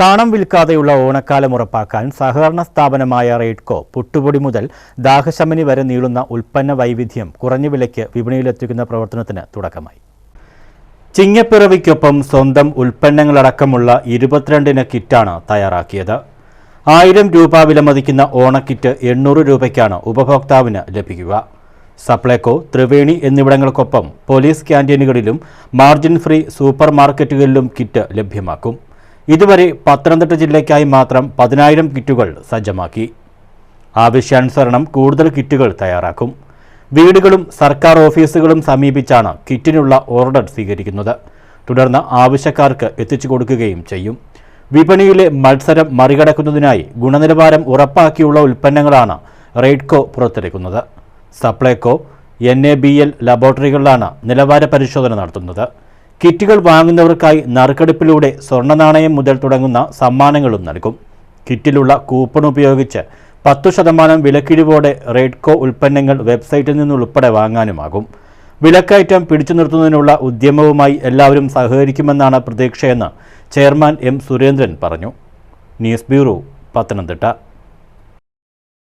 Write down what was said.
കാണം വിൽക്കാതെയുള്ള ഓണക്കാലം ഉറപ്പാക്കാൻ സഹകരണ സ്ഥാപനമായ റെയ്ഡ്കോ പുട്ടുപൊടി മുതൽ ദാഹശമനി വരെ നീളുന്ന ഉൽപ്പന്ന വൈവിധ്യം കുറഞ്ഞ വിലയ്ക്ക് വിപണിയിലെത്തിക്കുന്ന പ്രവർത്തനത്തിന് തുടക്കമായി. ചിങ്ങപ്പിറവിക്കൊപ്പം സ്വന്തം ഉൽപ്പന്നങ്ങളടക്കമുള്ള ഇരുപത്തിരണ്ടിന് കിറ്റാണ് തയ്യാറാക്കിയത്. ആയിരം രൂപ വിലമതിക്കുന്ന ഓണക്കിറ്റ് എണ്ണൂറ് രൂപയ്ക്കാണ് ഉപഭോക്താവിന് ലഭിക്കുക. സപ്ലൈകോ ത്രിവേണി എന്നിവിടങ്ങൾക്കൊപ്പം പോലീസ് ക്യാന്റീനുകളിലും മാർജിൻ ഫ്രീ സൂപ്പർ മാർക്കറ്റുകളിലും കിറ്റ് ലഭ്യമാക്കും. ഇതുവരെ പത്തനംതിട്ട ജില്ലയ്ക്കായി മാത്രം പതിനായിരം കിറ്റുകൾ സജ്ജമാക്കി. ആവശ്യാനുസരണം കൂടുതൽ കിറ്റുകൾ തയ്യാറാക്കും. വീടുകളും സർക്കാർ ഓഫീസുകളും സമീപിച്ചാണ് കിറ്റിനുള്ള ഓർഡർ സ്വീകരിക്കുന്നത്. തുടർന്ന് ആവശ്യക്കാർക്ക് എത്തിച്ചു കൊടുക്കുകയും ചെയ്യും. വിപണിയിലെ മത്സരം മറികടക്കുന്നതിനായി ഗുണനിലവാരം ഉറപ്പാക്കിയുള്ള ഉൽപ്പന്നങ്ങളാണ് Raidco പുറത്തിറക്കുന്നത്. Supplyco N A B L ലബോറട്ടറികളിലാണ് നിലവാര പരിശോധന നടത്തുന്നത്. കിറ്റുകൾ വാങ്ങുന്നവർക്കായി നറുക്കെടുപ്പിലൂടെ സ്വർണ നാണയം മുതൽ തുടങ്ങുന്ന സമ്മാനങ്ങളും നൽകും. കിറ്റിലുള്ള കൂപ്പൺ ഉപയോഗിച്ച് പത്തു ശതമാനം വിലക്കിഴിവോടെ റെഡ്കോ ഉൽപ്പന്നങ്ങൾ വെബ്സൈറ്റിൽ നിന്നുൾപ്പെടെ വാങ്ങാനുമാകും. വിലക്കയറ്റം പിടിച്ചു നിർത്തുന്നതിനുള്ള ഉദ്യമവുമായി എല്ലാവരും സഹകരിക്കുമെന്നാണ് പ്രതീക്ഷയെന്ന് ചെയർമാൻ എം സുരേന്ദ്രൻ പറഞ്ഞു. News bureau Pathanamthitta.